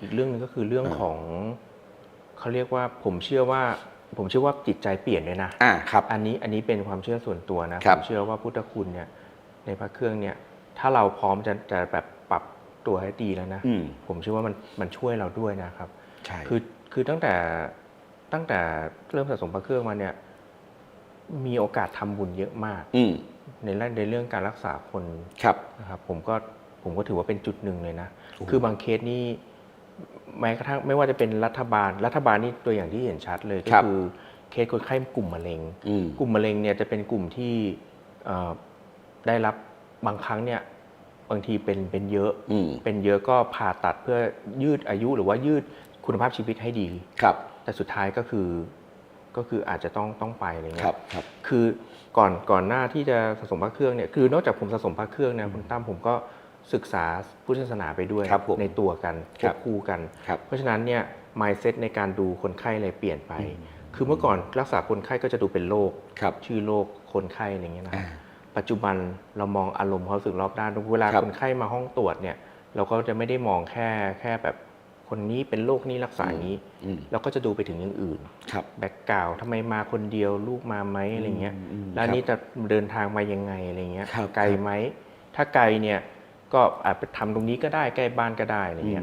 อีกเรื่องหนึงก็คือเรื่องของเขาเรียกว่าผมเชื่อว่า ผมเชื่อว่าจิตใจเปลี่ยนเลยนะ อ่าครับ อันนี้อันนี้เป็นความเชื่อส่วนตัวนะครับผมเชื่อว่าพุทธคุณเนี่ยในพระเครื่องเนี่ย ถ้าเราพร้อมจะจะแบบปรับตัวให้ดีแล้วนะ อืมผมเชื่อว่ามันมันช่วยเราด้วยนะครับ ใช่คือคือตั้งแต่ตั้งแต่เริ่มสะสมพระเครื่องมาเนี่ย มีโอกาสทำบุญเยอะมาก อืมในเรื่องในเรื่องการรักษาคนครับ นะครับ ผมก็ผมก็ถือว่าเป็นจุดหนึ่งเลยนะ โอ้โห คือบางเคสนี่ แม้กระทั่งไม่ว่าจะเป็นรัฐบาล รัฐบาลนี่ตัวอย่างที่เห็นชัดเลยก็ครับคือเคสคนไข้กลุ่มมะเร็งอืมกลุ่มมะเร็งเนี่ยจะเป็นกลุ่มที่เอ่อได้รับบางครั้งเนี่ยบางทีเป็นเป็นเยอะอืมเป็นเยอะก็ผ่าตัดเพื่อยืดอายุหรือว่ายืดคุณภาพชีวิตให้ดีครับ แต่สุดท้ายก็คือก็คืออาจจะต้องต้องไปอะไรคเงี้รัยบครับคือก่อนก่อนหน้าที่จะสะสมพระเครื่องเนี่ยคือนอกจากผมสะสมพระเครื่องนะคุณตั้มผมก็ ศึกษาพุทธศาสนาไปด้วยครับผมในตัวกันคครัวบบคู่กัน ครับเพราะฉะนั้นเนี่ย mindset ในการดูคนไข้เลยเปลี่ยนไป คือเมื่อก่อนรักษาคนไข้ก็จะดูเป็นโรคครับชื่อโรคคนไข้อะไรเงี้ยนะอ่าปัจจุบันเรามองอารมณ์ความรู้สึกรอบด้านเวลาครับ คนไข้มาห้องตรวจเนี่ย เราก็จะไม่ได้มองแค่แค่แบบคนนี้เป็นโรคนี้รักษาอย่างนี้ อืมเราก็จะดูไปถึงอย่างอื่น ครับ แบ็กกราวทำไมมาคนเดียวลูกมาไหมอะไรเงี้ย อืมอืมแล้วอันนี้จะเดินทางมายังไงอะไรเงี้ย ครับไกลไหม ถ้าไกลเนี่ย ก็อาจไปทำตรงนี้ก็ได้ใกล้บ้านก็ได้อะไรเงี้ย